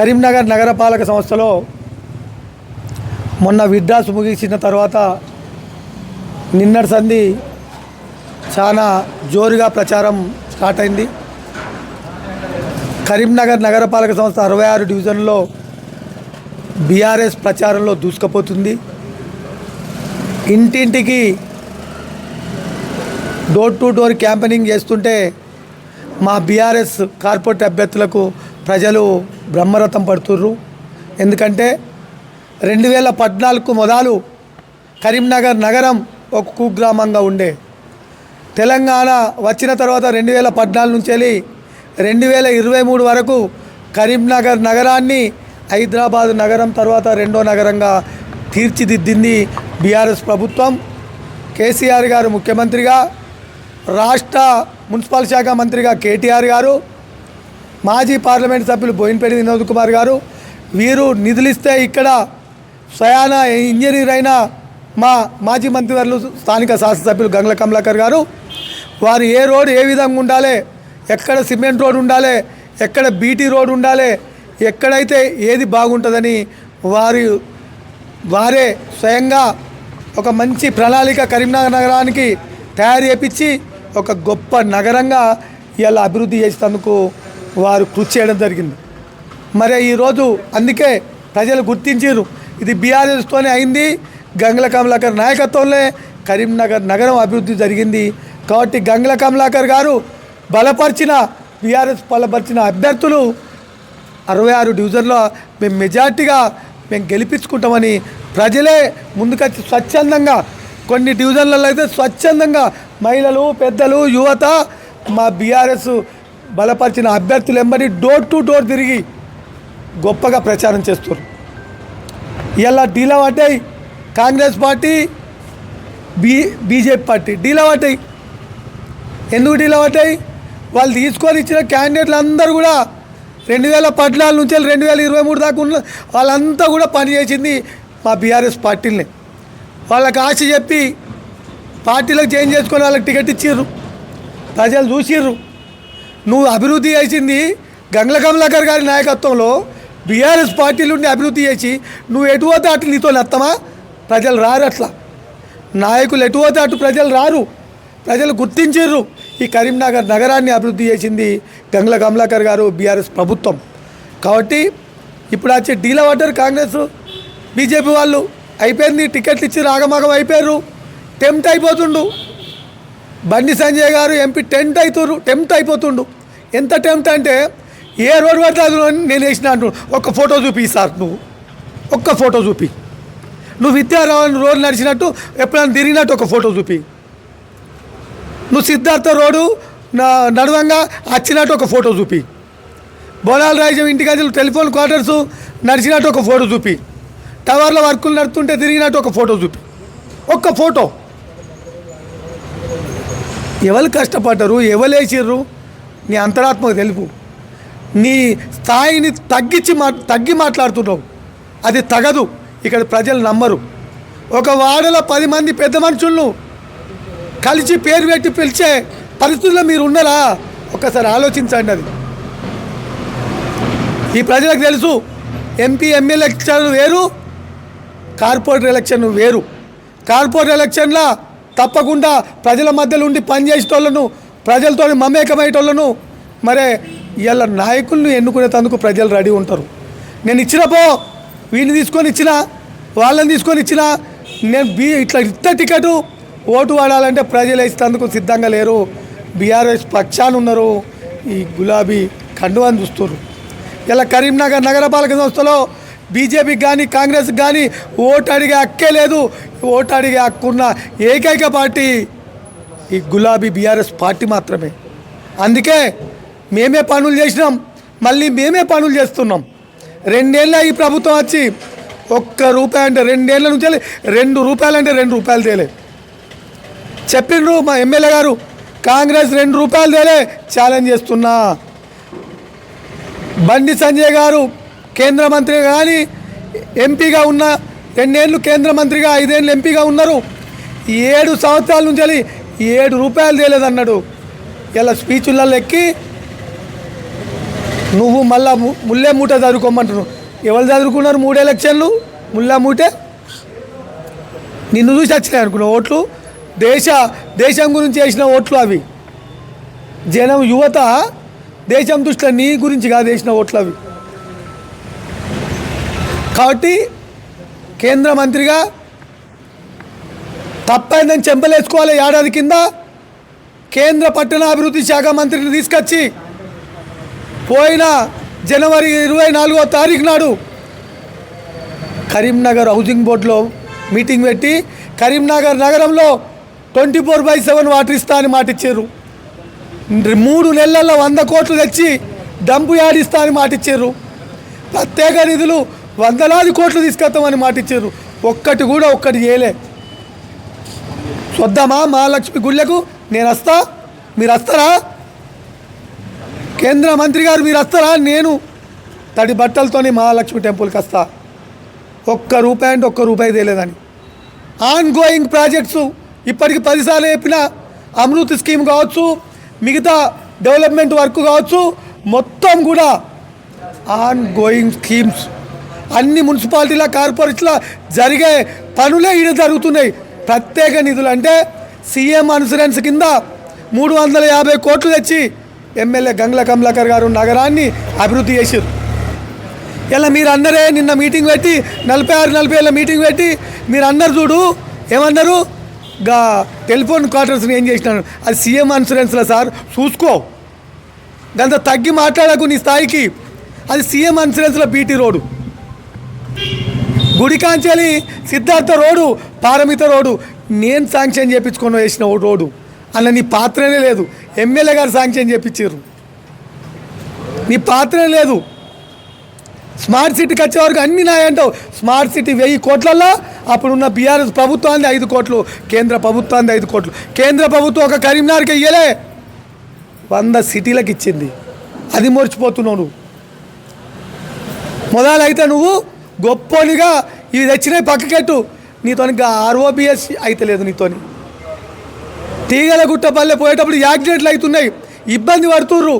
కరీంనగర్ నగరపాలక సంస్థలో మొన్న విడ్డాస్ ముగిసిన తర్వాత నిన్నటి సంధి చాలా జోరుగా ప్రచారం స్టార్ట్ అయింది. కరీంనగర్ నగరపాలక సంస్థ అరవై ఆరు డివిజన్లో బీఆర్ఎస్ ప్రచారంలో దూసుకుపోతుంది. ఇంటింటికి డోర్ టు డోర్ క్యాంపెనింగ్ చేస్తుంటే మా బీఆర్ఎస్ కార్పొరేట్ అభ్యర్థులకు ప్రజలు బ్రహ్మరథం పడుతుర్రు. ఎందుకంటే రెండు వేల పద్నాలుగు మొదలు కరీంనగర్ నగరం ఒక కుగ్రామంగా ఉండే. తెలంగాణ వచ్చిన తర్వాత రెండు వేల పద్నాలుగు నుంచి వెళ్ళి రెండు వేల ఇరవై మూడు వరకు కరీంనగర్ నగరాన్ని హైదరాబాద్ నగరం తర్వాత రెండో నగరంగా తీర్చిదిద్దింది బీఆర్ఎస్ ప్రభుత్వం. కేసీఆర్ గారు ముఖ్యమంత్రిగా రాష్ట్ర మున్సిపల్ శాఖ మంత్రిగా కేటీఆర్ గారు మాజీ పార్లమెంట్ సభ్యులు బోయినపల్లి వినోద్ కుమార్ గారు వీరు నిధులిస్తే ఇక్కడ స్వయాన ఇంజనీర్ అయిన మా మాజీ మంత్రివర్లు స్థానిక శాసనసభ్యులు గంగ్ల కమలాకర్ గారు. వారు ఏ రోడ్ ఏ విధంగా ఉండాలి ఎక్కడ సిమెంట్ రోడ్ ఉండాలి ఎక్కడ బీటీ రోడ్ ఉండాలి ఎక్కడైతే ఏది బాగుంటుందని వారి వారే స్వయంగా ఒక మంచి ప్రణాళిక కరీంనగర్ నగరానికి తయారు చేపించి ఒక గొప్ప నగరంగా ఇలా అభివృద్ధి చేసేందుకు వారు కృషి చేయడం జరిగింది. మరి ఈరోజు అందుకే ప్రజలు గుర్తించారు ఇది బీఆర్ఎస్తోనే అయింది గంగల కమలాకర్ నాయకత్వంలో కరీంనగర్ నగరం అభివృద్ధి జరిగింది. కాబట్టి గంగల కమలాకర్ గారు బలపరిచిన బీఆర్ఎస్ బలపరిచిన అభ్యర్థులు అరవై ఆరు డివిజన్లో మేము మెజార్టీగా మేము గెలిపించుకుంటామని ప్రజలే ముందుకొచ్చి స్వచ్ఛందంగా కొన్ని డివిజన్లలో అయితే స్వచ్ఛందంగా మహిళలు పెద్దలు యువత మా బీఆర్ఎస్ బలపరిచిన అభ్యర్థులు ఎంబడి డోర్ టు డోర్ తిరిగి గొప్పగా ప్రచారం చేస్తారు ఇలా డీలా పడ్డాయి Congress party B BJP party డీలా పడ్డాయి ఎందుకు డీలా పడ్డాయి వాళ్ళు తీసుకొని ఇచ్చిన క్యాండిడేట్లు అందరూ కూడా రెండు వేల పద్నాలుగు నుంచి రెండు వేల ఇరవై మూడు దాకా ఉన్న వాళ్ళంతా కూడా పనిచేసింది మా బీఆర్ఎస్ పార్టీని వాళ్ళకి ఆశ చెప్పి పార్టీలకు చేంజ్ చేసుకొని వాళ్ళకి టికెట్ ఇచ్చిర్రు. ప్రజలు చూసిర్రు. నువ్వు అభివృద్ధి చేసింది గంగల కమలాకర్ గారి నాయకత్వంలో బీఆర్ఎస్ పార్టీలు ఉండి అభివృద్ధి చేసి నువ్వు ఎటు అటు నీతో నత్తమా? ప్రజలు రారు అట్లా. నాయకులు ఎటు అటు ప్రజలు రారు. ప్రజలు గుర్తించారు ఈ కరీంనగర్ నగరాన్ని అభివృద్ధి చేసింది గంగల కమలాకర్ గారు బీఆర్ఎస్ ప్రభుత్వం. కాబట్టి ఇప్పుడు వచ్చే డీల వాటర్ కాంగ్రెస్ బీజేపీ వాళ్ళు అయిపోయింది. టికెట్లు ఇచ్చి రాగమాగం అయిపోయారు టెంప్ట్ అయిపోతుండు. బండి సంజయ్ గారు ఎంపీ టెంట్ అవుతురు టెంప్ట్ అయిపోతుండు. ఎంత టెంప్ట్ అంటే ఏ రోడ్ పడితే అది నేను వేసిన అంటు ఒక్క ఫోటో చూపి సార్ నువ్వు. ఒక్క ఫోటో చూపి. నువ్వు విద్యారావణ్ రోడ్ నడిచినట్టు ఎప్పుడైనా తిరిగినట్టు ఒక ఫోటో చూపి. నువ్వు సిద్ధార్థ రోడ్డు నా నడువంగా వచ్చినట్టు ఒక ఫోటో చూపి. బోనాల రాజ్యం ఇంటికి టెలిఫోన్ క్వార్టర్స్ నడిచినట్టు ఒక ఫోటో చూపి. టవర్లో వర్కులు నడుతుంటే తిరిగినట్టు ఒక ఫోటో చూపి. ఒక్క ఫోటో. ఎవరు కష్టపడ్డరు ఎవరు వేసిర్రు నీ అంతరాత్మకు తెలుపు. నీ స్థాయిని తగ్గించి మా తగ్గి మాట్లాడుతున్నావు. అది తగదు. ఇక్కడ ప్రజలు నమ్మరు. ఒక వాడలో పది మంది పెద్ద మనుషులను కలిసి పేరు పెట్టి పిలిచే పరిస్థితుల్లో మీరు ఉన్నారా? ఒక్కసారి ఆలోచించండి అది. ఈ ప్రజలకు తెలుసు ఎంపీ ఎమ్మెల్యే ఎలక్షన్ వేరు కార్పొరేట్ ఎలక్షన్ వేరు. కార్పొరేట్ ఎలక్షన్లో తప్పకుండా ప్రజల మధ్యలో ఉండి పనిచేసేటోళ్ళను ప్రజలతో మమేకమయ్యేటోళ్ళను మరే ఇలా నాయకులను ఎన్నుకునేటందుకు ప్రజలు రెడీ ఉంటారు. నేను ఇచ్చినపో వీడిని తీసుకొని ఇచ్చిన వాళ్ళని తీసుకొని ఇచ్చిన నేను బీ ఇట్లా ఇత్త టికెట్ ఓటు వాడాలంటే ప్రజలు వేసేందుకు సిద్ధంగా లేరు. బీఆర్ఎస్ పక్షాన ఉన్నారు. ఈ గులాబీ కండువాన్ని చూస్తారు ఇలా కరీంనగర్ నగరపాలక సంస్థలో బీజేపీకి కానీ కాంగ్రెస్కి కానీ ఓటు అడిగే హక్కే లేదు. ఓటు అడిగే హక్కున్న ఏకైక పార్టీ ఈ గులాబీ బీఆర్ఎస్ పార్టీ మాత్రమే. అందుకే మేమే పనులు చేసినాం. మళ్ళీ మేమే పనులు చేస్తున్నాం. రెండేళ్ళ ఈ ప్రభుత్వం వచ్చి ఒక్క రూపాయి అంటే రెండేళ్ళ నుంచి రెండు రూపాయలు అంటే రెండు రూపాయలు తేలే. చెప్పిండ్రు మా ఎమ్మెల్యే గారు కాంగ్రెస్ రెండు రూపాయలు తేలే ఛాలెంజ్ చేస్తున్నా. బండి సంజయ్ గారు కేంద్ర మంత్రిగా కానీ ఎంపీగా ఉన్న రెండేళ్ళు కేంద్ర మంత్రిగా ఐదేళ్ళు ఎంపీగా ఉన్నారు. ఏడు సంవత్సరాల నుంచి వెళ్ళి ఏడు రూపాయలు తేలేదన్నాడు. ఇలా స్పీచ్లలో ఎక్కి నువ్వు మళ్ళా ముల్లే మూట చదువుకోమంటున్నావు. ఎవరు చదువుకున్నారు మూడు ఎలక్షన్లు? ముల్లా మూటే? నిన్ను చూసి వచ్చినాయి అనుకున్న ఓట్లు? దేశ దేశం గురించి వేసిన ఓట్లు అవి. జనం యువత దేశం దృష్టిలో నీ గురించి కాదు వేసిన ఓట్లు అవి. కాబట్టి కేంద్ర మంత్రిగా తప్పైందని చెంపలేసుకోవాలి ఏడాది కింద. కేంద్ర పట్టణాభివృద్ధి శాఖ మంత్రిని తీసుకొచ్చి పోయిన జనవరి ఇరవై నాలుగో తారీఖు నాడు కరీంనగర్ హౌసింగ్ బోర్డులో మీటింగ్ పెట్టి కరీంనగర్ నగరంలో twenty four by seven water ఇస్తా అని మాట ఇచ్చారు మూడు నెలల్లో వంద కోట్లు తెచ్చి డంపు యాడిస్తా అని మాట ఇచ్చారు ప్రత్యేక నిధులు వందలాది కోట్లు తీసుకొస్తామని మాట ఇచ్చారు ఒక్కటి కూడా ఒక్కటి చేయలే. చూద్దామా మహాలక్ష్మి గుళ్ళకు? నేను వస్తా. మీరు వస్తారా? కేంద్ర మంత్రి గారు మీరు వస్తారా? నేను తడి బట్టలతోని మహాలక్ష్మి టెంపుల్కి వస్తా. ఒక్క రూపాయి అంటే ఒక్క రూపాయి తెలియదని ఆన్ గోయింగ్ ప్రాజెక్ట్స్ ఇప్పటికి పదిసార్లు చెప్పిన అమృత్ స్కీమ్ కావచ్చు మిగతా డెవలప్మెంట్ వర్క్ కావచ్చు మొత్తం కూడా ఆన్ గోయింగ్ స్కీమ్స్. అన్ని మున్సిపాలిటీల కార్పొరేట్ల జరిగే పనులే ఈడ జరుగుతున్నాయి. ప్రత్యేక నిధులు అంటే సీఎం ఇన్సూరెన్స్ కింద మూడు వందల యాభై కోట్లు తెచ్చి ఎమ్మెల్యే గంగ్ల కమలాకర్ గారు నగరాన్ని అభివృద్ధి చేశారు. ఇలా మీరు అందరే నిన్న మీటింగ్ పెట్టి నలభై ఆరు నలభై ఏళ్ళ మీటింగ్ పెట్టి మీరు అందరు చూడు ఏమన్నారు? గా టెలిఫోన్ క్వార్టర్స్ని ఏం చేసినాను అది సీఎం ఇన్సూరెన్స్లో సార్ చూసుకో. దాంతో తగ్గి మాట్లాడకు నీ స్థాయికి. అది సీఎం ఇన్సూరెన్స్లో బీటీ రోడ్డు. గుడికాంచెలి సిద్ధార్థ రోడ్డు పారమిత రోడ్డు నేను శాంక్షన్ చేయించుకొని వేసిన ఓ రోడ్డు. అన్న నీ పాత్రనే లేదు. ఎమ్మెల్యే గారు శాంక్షన్ చేయించారు నీ పాత్రనే లేదు. స్మార్ట్ సిటీకి వచ్చే వరకు అన్ని నాయంటావు స్మార్ట్ సిటీ వెయ్యి కోట్లల్లో అప్పుడున్న బీఆర్ఎస్ ప్రభుత్వాన్ని ఐదు కోట్లు కేంద్ర ప్రభుత్వాన్ని ఐదు కోట్లు. కేంద్ర ప్రభుత్వం ఒక కరీంనగర్కి ఇయ్యలే. వంద సిటీలకు ఇచ్చింది. అది మర్చిపోతున్నావు నువ్వు. మొదలైతే నువ్వు గొప్పనిగా ఇవి తెచ్చినాయి పక్కకెట్టు. నీతోని ఆర్ఓబిఎస్ అయితే లేదు నీతోని. తీగల గుట్టపల్లె పోయేటప్పుడు యాక్సిడెంట్లు అవుతున్నాయి ఇబ్బంది పడుతుర్రు.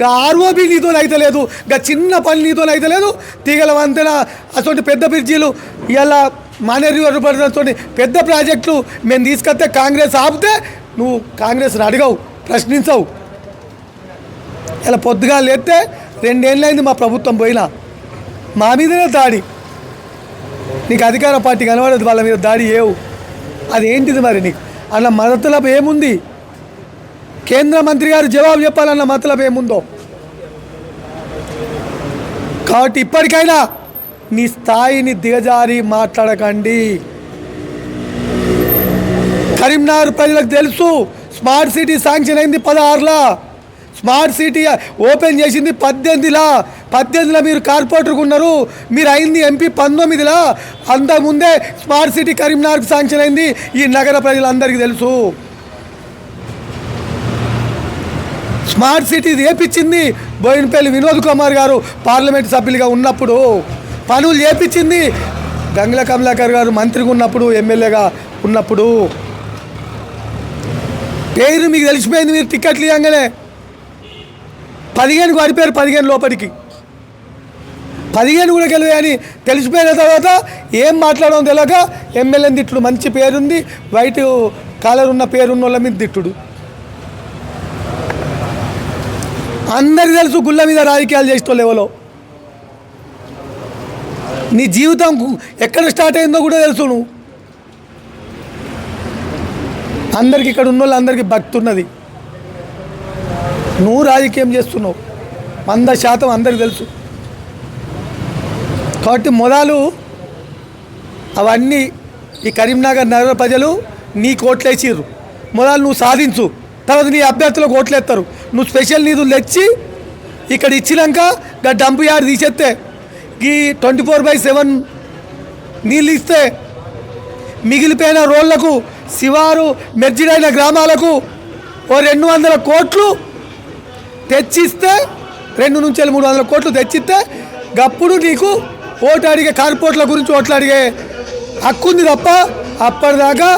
గా ఆర్ఓబి నీతో అయితే లేదు గా చిన్న పని నీతో అయితే లేదు తీగల వంతెన అటువంటి పెద్ద బ్రిడ్జీలు ఇలా మానేరు పడుతున్న పెద్ద ప్రాజెక్టులు మేము తీసుకొస్తే కాంగ్రెస్ ఆపితే నువ్వు కాంగ్రెస్ని అడగవు ప్రశ్నించవు. ఇలా పొద్దుగా లేస్తే రెండేళ్ళైంది మా ప్రభుత్వం పోయినా. మా మీదనే దాడి. నీకు అధికార పార్టీ కనబడదు వాళ్ళ మీద దాడి ఏవు అది ఏంటిది మరి నీకు? అన్న మతలపు ఏముంది? కేంద్ర మంత్రి గారు జవాబు చెప్పాలన్న మతలపు ఏముందో? కాబట్టి ఇప్పటికైనా నీ స్థాయిని దిగజారి మాట్లాడకండి. కరీంనగర్ ప్రజలకు తెలుసు స్మార్ట్ సిటీ శాంక్షన్ అయింది పదహారులా. స్మార్ట్ సిటీ ఓపెన్ చేసింది పద్దెనిమిదిలా. పద్దెనిమిదిలో మీరు కార్పొరేటర్గా ఉన్నారు. మీరు అయింది ఎంపీ పంతొమ్మిదిలో. అంతకుముందే స్మార్ట్ సిటీ కరీంనగర్కి శాంక్షన్ అయింది. ఈ నగర ప్రజలందరికీ తెలుసు. స్మార్ట్ సిటీ చేపించింది బోయినపల్లి వినోద్ కుమార్ గారు పార్లమెంట్ సభ్యులుగా ఉన్నప్పుడు. పనులు చేపించింది గంగ్ల కమలాకర్ గారు మంత్రిగా ఉన్నప్పుడు ఎమ్మెల్యేగా ఉన్నప్పుడు. పేరు మీకు తెలిసిపోయింది మీరు టికెట్లు ఇవ్వగానే. పదిహేనుకు పడిపోయారు పదిహేను లోపలికి. పదిహేను కూడా గెలవని తెలిసిపోయిన తర్వాత ఏం మాట్లాడడం తెలియక ఎమ్మెల్యేని తిట్టుడు. మంచి పేరుంది వైట్ కాలర్ ఉన్న పేరున్న వాళ్ళ మీద తిట్టుడు. అందరికి తెలుసు గుళ్ళ మీద రాజకీయాలు చేసేటోళ్ళు ఎవరో. నీ జీవితం ఎక్కడ స్టార్ట్ అయిందో కూడా తెలుసు నువ్వు. అందరికి ఇక్కడ ఉన్న వాళ్ళందరికీ భక్తున్నది భక్తి ఉన్నది. నువ్వు రాజకీయం చేస్తున్నావు. వంద శాతం అందరికి తెలుసు. కాబట్టి మొదలు అవన్నీ ఈ కరీంనగర్ నగర ప్రజలు నీ కోట్లేసిర్రు మొదలు నువ్వు సాధించు. తర్వాత నీ అభ్యర్థులకు ఓట్లేస్తారు నువ్వు స్పెషల్ నిధులు తెచ్చి ఇక్కడ ఇచ్చినాక గా డంప్ యార్డ్ తీసేస్తే ఈ ట్వంటీ ఫోర్ బై సెవెన్ నీళ్ళు ఇస్తే మిగిలిపోయిన రోళ్ళకు శివారు మెర్జిడైన గ్రామాలకు ఓ రెండు వందల కోట్లు తెచ్చిస్తే రెండు నుంచి మూడు వందల కోట్లు తెచ్చిస్తే గప్పుడు నీకు ఓటు అడిగే కార్పొరేట్ల గురించి ఓట్లు అడిగే హక్కు ఉంది తప్ప అప్పటిదాకా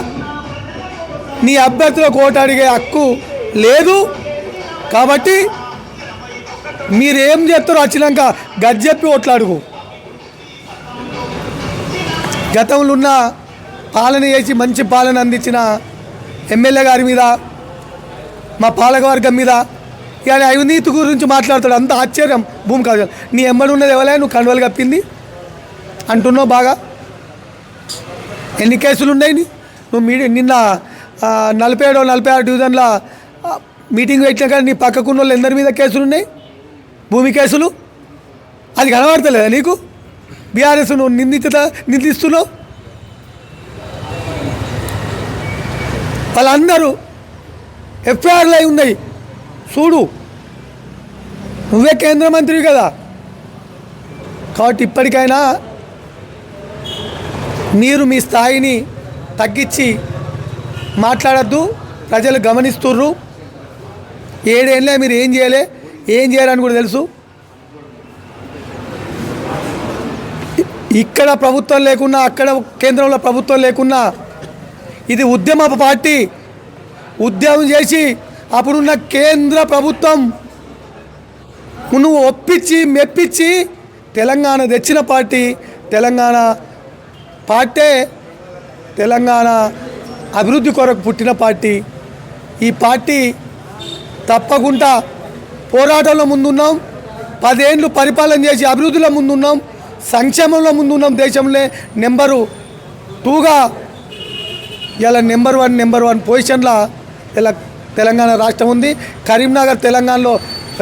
నీ అభ్యర్థులకు ఓటు అడిగే హక్కు లేదు. కాబట్టి మీరు ఏం చేస్తారో వచ్చినాక గజ్జెప్పి ఓట్లాడుకు గతంలో ఉన్న పాలన చేసి మంచి పాలన అందించిన ఎమ్మెల్యే గారి మీద మా పాలకవర్గం మీద ఇక అవినీతి గురించి మాట్లాడతాడు. అంత ఆశ్చర్యం. భూమి కాదు. నీ ఎమ్మడి ఉన్నది ఎవలే? నువ్వు కండువలు కప్పింది? అంటున్నావు బాగా? ఎన్ని కేసులు ఉన్నాయి నువ్వు మీ నిన్న నలభై ఏడో నలభై ఆరు డివిజన్ల మీటింగ్ పెట్టిన కానీ నీ పక్కకున్న వాళ్ళు ఎందరి మీద కేసులు ఉన్నాయి భూమి కేసులు? అది కనబడతలేదా నీకు? బీఆర్ఎస్ నువ్వు నిందిత నిందిస్తున్నావు? వాళ్ళందరూ ఎఫ్ఐఆర్లు అయి ఉన్నాయి. చూడు. నువ్వే కేంద్ర మంత్రివి కదా. కాబట్టి ఇప్పటికైనా మీరు మీ స్థాయిని తగ్గించి మాట్లాడద్దు. ప్రజలు గమనిస్తుర్రు. ఏడేళ్ళే మీరు ఏం చేయలే ఏం చేయాలని కూడా తెలుసు. ఇక్కడ ప్రభుత్వం లేకున్నా అక్కడ కేంద్రంలో ప్రభుత్వం లేకున్నా ఇది ఉద్యమ పార్టీ. ఉద్యమం చేసి అప్పుడున్న కేంద్ర ప్రభుత్వం నువ్వు ఒప్పించి మెప్పించి తెలంగాణ తెచ్చిన పార్టీ తెలంగాణ పార్టీ తెలంగాణ అభివృద్ధి కొరకు పుట్టిన పార్టీ. ఈ పార్టీ తప్పకుండా పోరాటంలో ముందున్నాం. పదేళ్ళు పరిపాలన చేసి అభివృద్ధిలో ముందున్నాం. సంక్షేమంలో ముందున్నాం దేశంలో. నెంబరు టూగా ఇలా నెంబర్ వన్ నెంబర్ వన్ పొజిషన్లో ఇలా తెలంగాణ రాష్ట్రం ఉంది. కరీంనగర్ తెలంగాణలో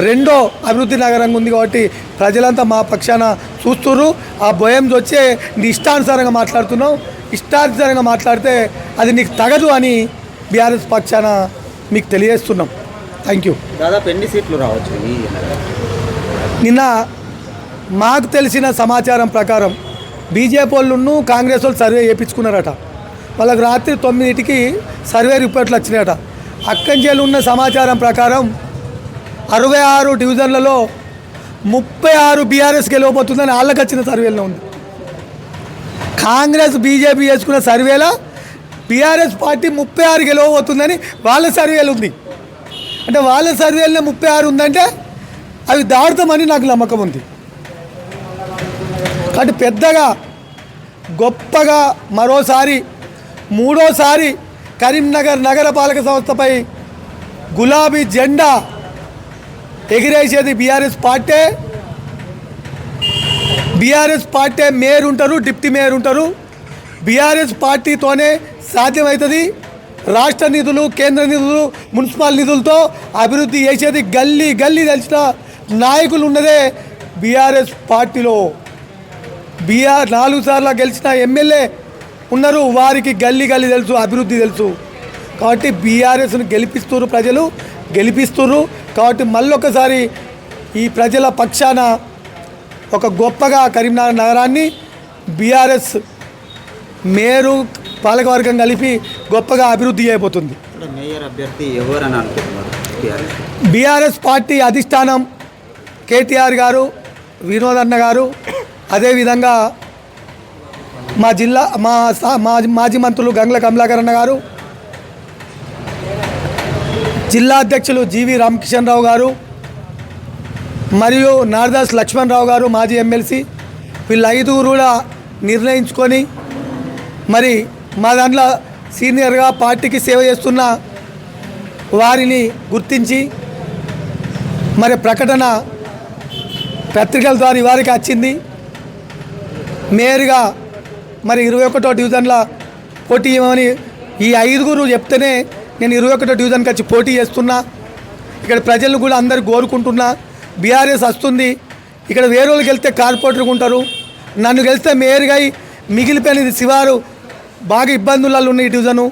రెండో అభివృద్ధి నగరంగా ఉంది కాబట్టి ప్రజలంతా మా పక్షాన చూస్తుర్రు. ఆ భయం వచ్చే నీ ఇష్టానుసారంగా మాట్లాడుతున్నావు ఇష్టానుసారంగా మాట్లాడితే అది నీకు తగదు అని బీఆర్ఎస్ పక్షాన మీకు తెలియజేస్తున్నాం. థ్యాంక్ యూ దాదాపు ఎన్ని సీట్లు రావచ్చు నిన్న మాకు తెలిసిన సమాచారం ప్రకారం బీజేపీ వాళ్ళు కాంగ్రెస్ వాళ్ళు సర్వే చేయించుకున్నారట. వాళ్ళకి రాత్రి తొమ్మిదింటికి సర్వే రిపోర్ట్లు వచ్చినాయట. అక్కంచేలు ఉన్న సమాచారం ప్రకారం అరవై ఆరు డివిజన్లలో ముప్పై ఆరు బీఆర్ఎస్ గెలవబోతుందని వాళ్ళకి వచ్చిన సర్వేలో ఉంది. కాంగ్రెస్ బీజేపీ చేసుకున్న సర్వేలో బీఆర్ఎస్ పార్టీ ముప్పై ఆరు గెలవబోతుందని వాళ్ళ సర్వేలు ఉంది. అంటే వాళ్ళ సర్వేలో ముప్పై ఆరు ఉందంటే అవి దాడుతామని నాకు నమ్మకం ఉంది. కాబట్టి పెద్దగా గొప్పగా మరోసారి మూడోసారి కరీంనగర్ నగరపాలక సంస్థపై గులాబీ జెండా ఎగిరేసేది BRS party. BRS party mayor ఉంటారు డిప్టీ మేయర్ ఉంటారు. బీఆర్ఎస్ పార్టీతోనే సాధ్యమవుతుంది రాష్ట్ర నిధులు కేంద్ర నిధులు మున్సిపల్ నిధులతో అభివృద్ధి చేసేది గల్లీ గల్లీ తెలిసిన నాయకులు ఉన్నదే బీఆర్ఎస్ పార్టీలో. బీఆర్ నాలుగు సార్లు గెలిచిన ఎమ్మెల్యే ఉన్నారు. వారికి గల్లీ గల్లీ తెలుసు అభివృద్ధి తెలుసు. కాబట్టి బీఆర్ఎస్ను గెలిపిస్తున్నారు ప్రజలు గెలిపిస్తున్నారు. కాబట్టి మళ్ళొకసారి ఈ ప్రజల పక్షాన ఒక గొప్పగా కరీంనగర్ నగరాన్ని బీఆర్ఎస్ మేరు పాలకవర్గం కలిపి గొప్పగా అభివృద్ధి అయిపోతుంది బీఆర్ఎస్? పార్టీ అధిష్టానం కేటీఆర్ గారు వినోద్ అన్న గారు అదేవిధంగా మా జిల్లా మా మాజీ మంత్రులు గంగ్ల కమలాకర్ అన్న గారు జిల్లా అధ్యక్షులు జీవి రామకిషన్ రావు గారు మరియు నారదాస్ లక్ష్మణరావు గారు మాజీ ఎమ్మెల్సీ. వీళ్ళ ఐదుగురు కూడా నిర్ణయించుకొని మరి మా దాంట్లో సీనియర్గా పార్టీకి సేవ చేస్తున్న వారిని గుర్తించి మరి ప్రకటన పత్రికల ద్వారా వారికి వచ్చింది. మేయర్గా మరి ఇరవై ఒకటో డివిజన్ల పోటీ ఇవ్వమని ఈ ఐదుగురు చెప్తేనే నేను ఇరవై ఒకటో డివిజన్కి వచ్చి పోటీ చేస్తున్నా. ఇక్కడ ప్రజలు కూడా అందరు కోరుకుంటున్నా. బీఆర్ఎస్ వస్తుంది. ఇక్కడ వేరే వాళ్ళకి వెళ్తే కార్పొరేటర్గా ఉంటారు. నన్ను గెలిస్తే మేయర్గా అయి మిగిలిపోయినది శివారు. బాగా ఇబ్బందులలో ఉన్న ఈ డివిజను.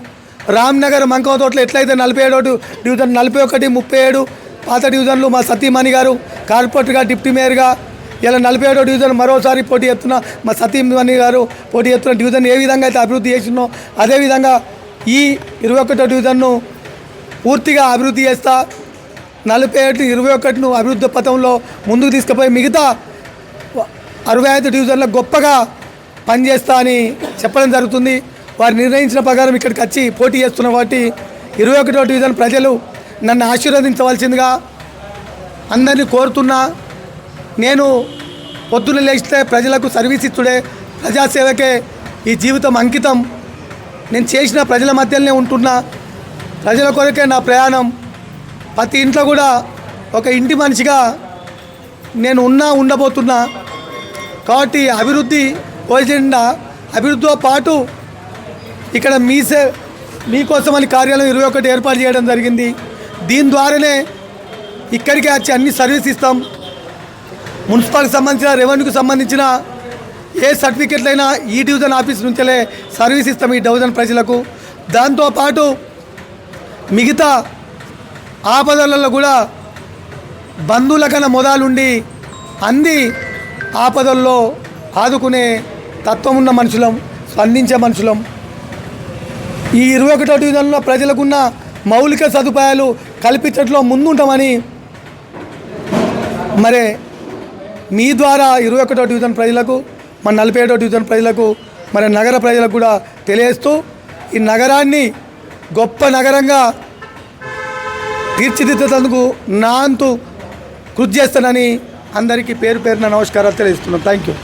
రామ్నగర్ మంకవ తోటలో ఎట్లయితే నలభై ఏడో డివిజన్ నలభై ఒకటి ముప్పై ఏడు పాత డివిజన్లు మా సతీమణి గారు కార్పొరేటర్గా డిప్యూటీ మేయర్గా ఇలా నలభై ఏడో డివిజన్ మరోసారి పోటీ చేస్తున్న మా సతీమణి గారు పోటీ చేస్తున్న డివిజన్ ఏ విధంగా అయితే అభివృద్ధి చేసినో అదేవిధంగా ఈ ఇరవై ఒకటో డివిజన్ను పూర్తిగా అభివృద్ధి చేస్తా నలభై ఏడు ఇరవై ఒకటిను అభివృద్ధి పథంలో ముందుకు తీసుకుపోయి మిగతా అరవై ఐదు డివిజన్లో గొప్పగా పనిచేస్తా అని చెప్పడం జరుగుతుంది. వారు నిర్ణయించిన ప్రకారం ఇక్కడికి వచ్చి పోటీ చేస్తున్న కాబట్టి ఇరవై ఒకటో డివిజన్ ప్రజలు నన్ను ఆశీర్వదించవలసిందిగా అందరినీ కోరుతున్నా. నేను పొద్దున్న లేస్తే ప్రజలకు సర్వీస్ ఇచ్చుడే ప్రజాసేవకే ఈ జీవితం అంకితం. నేను చేసిన ప్రజల మధ్యలోనే ఉంటున్నా. ప్రజల కొరకే నా ప్రయాణం. ప్రతి ఇంట్లో కూడా ఒక ఇంటి మనిషిగా నేను ఉన్నా ఉండబోతున్నా. కాబట్టి అభివృద్ధి ఓజెండా అభివృద్ధితో పాటు ఇక్కడ మీసే మీకోసమని కార్యాలయం ఇరవై ఒకటి ఏర్పాటు చేయడం జరిగింది. దీని ద్వారానే ఇక్కడికి వచ్చి అన్ని సర్వీస్ ఇస్తాం. మున్సిపాల్కి సంబంధించిన రెవెన్యూకి సంబంధించిన ఏ సర్టిఫికెట్లైనా ఈ డివిజన్ ఆఫీస్ నుంచే సర్వీస్ ఇస్తాం ఈ డివిజన్ ప్రజలకు. దాంతోపాటు మిగతా ఆపదలలో కూడా బంధువుల కన్నా మొదలుండి అంది ఆపదల్లో ఆదుకునే తత్వం ఉన్న మనుషులం స్పందించే మనుషులం. ఈ ఇరవై ఒకటో డివిజన్లో ప్రజలకున్న మౌలిక సదుపాయాలు కల్పించట్లో ముందుంటామని మరి మీ ద్వారా ఇరవై ఒకటో డివిజన్ ప్రజలకు మన నలభై ఏడో డివిజన్ ప్రజలకు మరి నగర ప్రజలకు కూడా తెలియజేస్తూ ఈ నగరాన్ని గొప్ప నగరంగా తీర్చిదిద్దేందుకు నా అంతు కృషి చేస్తానని అందరికీ పేరు పేరున నమస్కారాలు తెలియజేస్తున్నాం. Thank you